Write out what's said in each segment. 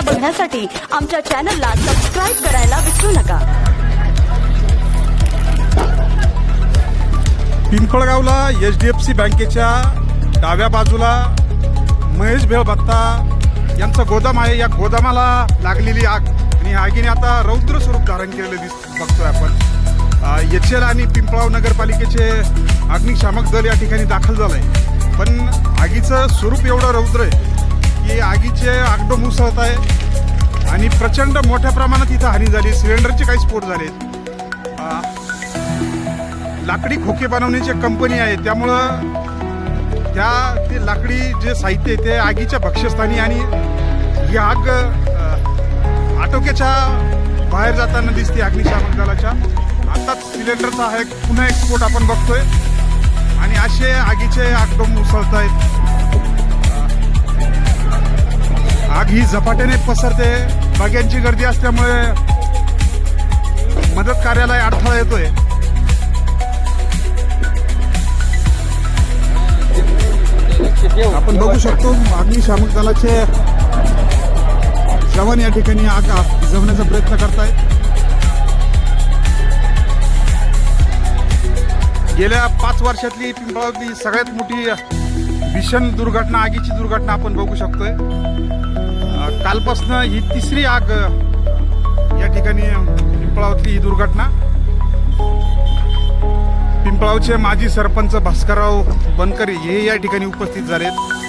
बघण्यासाठी आमच्या चॅनलला सबस्क्राईब करायला विसरू नका. पिंपळगावला एच डी एफ सी बँकेच्या डाव्या बाजूला महेश भेळ भत्ता यांचं गोदाम आहे. या गोदामाला लागलेली आग. आणि आगीने आता रौद्र स्वरूप धारण केलेलं दिस बघतोय आपण. एच एल आणि पिंपळाव नगरपालिकेचे अग्निशामक दल या ठिकाणी दाखल झालंय. पण आगीचं स्वरूप एवढं रौद्र आहे. की आगीचे आगडो मुसळत आहे. आणि प्रचंड मोठ्या प्रमाणात इथं हानी झाली. सिलेंडरचे काही स्फोट झाले लाकडी खोके बनवण्याची कंपनी आहे. त्यामुळं त्या ते लाकडी जे साहित्य आहे ते आगीच्या भक्ष्यस्थानी आणि ही आग आटोक्याच्या बाहेर जाताना दिसते अग्निशामक दलाच्या. आताच सिलेंडरचा हा एक पुन्हा एक स्फोट आपण बघतोय. आणि असे आगीचे आगडोम उसळत आहेत. आग ही झपाट्याने पसरते. बग्यांची गर्दी असल्यामुळे मदत कार्यालय अडथळा येतोय. आपण बघू शकतो अग्निशामक दलाचे जवान या ठिकाणी आग जमण्याचा प्रयत्न करतायत. गेल्या पाच वर्षातली पिंपळावरली सगळ्यात मोठी भीषण दुर्घटना आगीची दुर्घटना आपण बघू शकतोय. कालपासनं ही तिसरी आग या ठिकाणी पिंपळावतली ही दुर्घटना. पिंपळावचे माजी सरपंच भास्करराव बनकरी हे या ठिकाणी उपस्थित झालेत.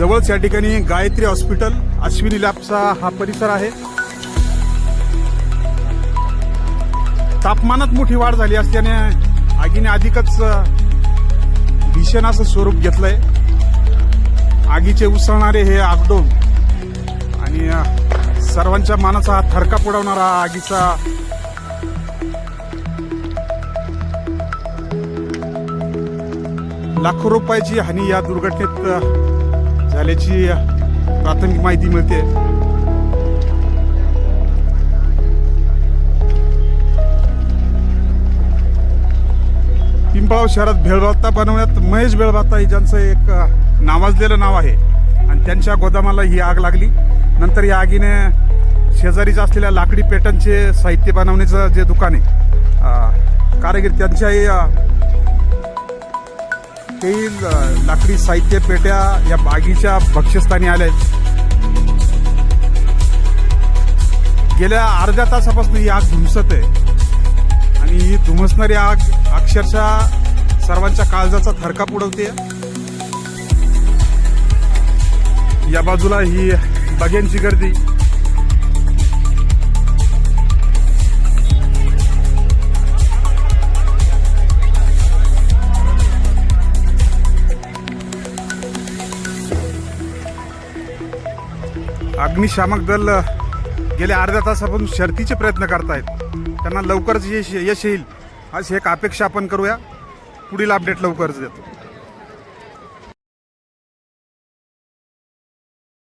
जवळच या ठिकाणी गायत्री हॉस्पिटल अश्विनी लॅबचा हा परिसर आहे. तापमानात मोठी वाढ झाली असल्याने आगीने अधिकच अ, भीषण असं स्वरूप घेतलंय. आगीचे उसळणारे हे आगडोम आणि सर्वांच्या मानाचा हा थरका पुडवणारा आगीचा लाखो रुपयाची हानी या दुर्घटनेत झाल्याची प्राथमिक माहिती मिळते. पिंपळाव शहरात भेळभाता बनवण्यात महेश भेळभाता हे ज्यांचं एक नावाजलेलं नाव आहे. आणि त्यांच्या गोदामाला ही आग लागली. नंतर या आगीने शेजारीच असलेल्या लाकडी पेटनचे साहित्य बनवण्याचं जे दुकान आहे कारागीर त्यांच्याही अ, लाकडी साहित्य पेट्या या बागीच्या भक्ष्यस्थानी आल्या आहेत गेल्या अर्ध्या तासापासून ही आग धुमसत आहे. आणि ही धुमसणारी आग अक्षरशः सर्वांच्या काळजाचा थरका उडवते. या बाजूला ही बघ्यांची गर्दी. अग्निशामक दल गेल्या अर्ध्या तासापासून शर्तीचे प्रयत्न करतायत. त्यांना लवकरच यश यश येईल. अशी एक अपेक्षा आपण करूया. पुढील अपडेट लवकरच देतो.